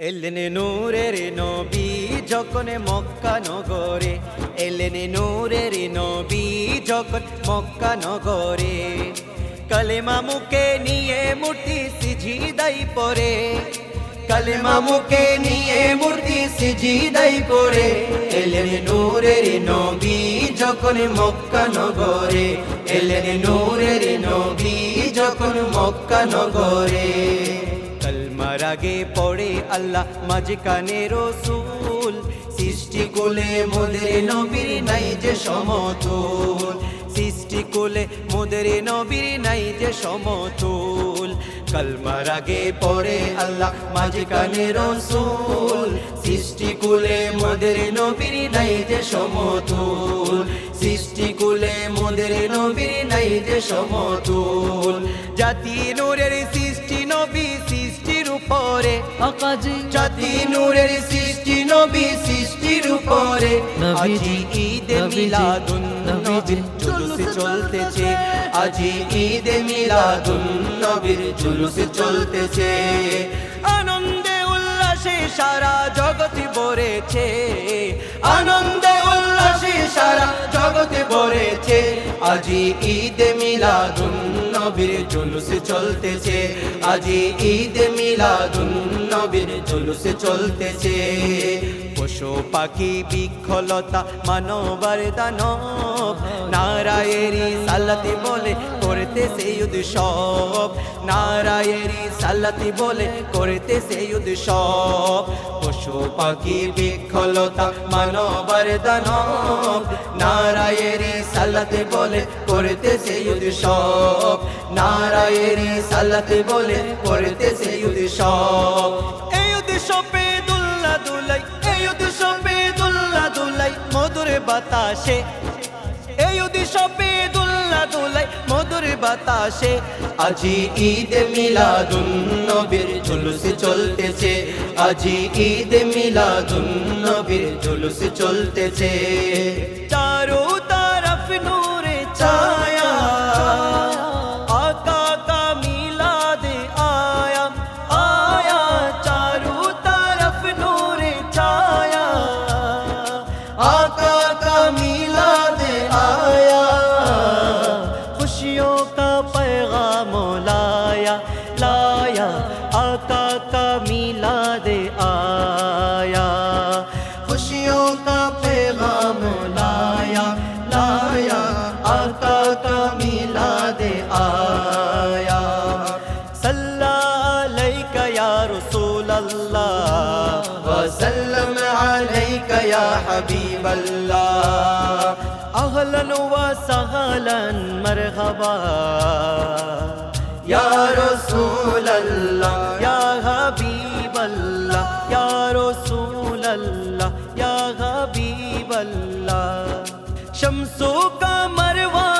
এলেন নূরের নবী যখন মক্কা নগরে, এলেন নূরের নবী যখন মক্কা নগরে। কালেমা মুখে নিয়ে মূর্তি সিজিদাই পরে, কালেমা মুখে নিয়ে মূর্তি সিজিদাই পরে, এলেন নূরের নবী যখন মক্কা নগরে, এলেন নূরের নবী যখন মক্কা নগরে। আগে পড়ে আল্লাহ মাঝে কানে রসুল। সৃষ্টি কোলে মোদের নবীর নাই যে সমতুল। সৃষ্টি কোলে মোদের নবীর নাই যে সমতুল। কালমার আগে পড়ে আল্লাহ মাঝে কানে রসুল। সৃষ্টি কুলে মোদের নবীর নাই যে সমতুল। সৃষ্টি কুলে মোদের নবীর নাই যে সমতুল। জাতি নূরের আকাজি জাতি নূরের সৃষ্টি নবী সৃষ্টির উপরে। আজি ঈদ মিলাদুন নবীর জুলুস চলতেছে। আজি ঈদ মিলাদুন নবীর জুলুস চলতেছে। আনন্দে উল্লাসে সারা জগৎ ভরেছে। আনন্দে উল্লাসে সারা জগতে ভরেছে। আজি ঈদ মিলাদুন নবীর জুলুস চলতেছে। আজি ঈদ মিলাদুন নবীর জুলুস চলতেছে। পশু পাখি বিক্ষলতা মানবার দানব। নারায়েরি সালাতি বলে করতেছে উৎসব। নারায়েরি সালাতি বলে করতেছে উৎসব। পশু পাখি বিক্ষলতা মানবার দানব। নারায়েরি সালাতে বলে করতেছে উৎসব। নারায়েরি সালাতে বলে করতেছে উৎসব এই উৎসবে। বাতাসে। এই দুলাই মধুর বাতাসে। আজি ঈদ মিলাদুন নবীর জুলুস চলতেছে। আজি ঈদ মিলাদুন নবীর জুলুস চলতেছে। চারো তরফ নূরে ছায়া علیک یا حبیب اللہ اہلن و سہلن مرحبا. یا رسول اللہ یا حبیب اللہ یا رسول اللہ یا حبیب اللہ شمسو کا مروا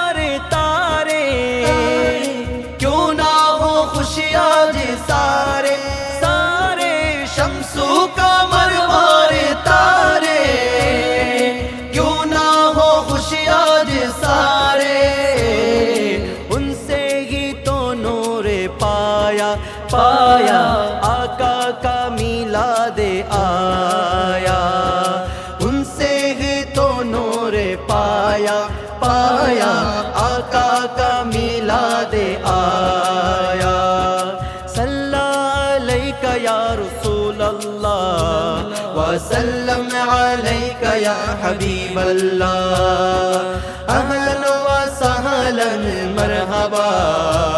دے آیا۔ ان سے ہے تو نور پایا پایا۔ آقا کا میلا دے آیا۔ علیہ یا رسول اللہ، وسلم علیہ یا حبیب اللہ۔ اہلا وسہلا مرحبا۔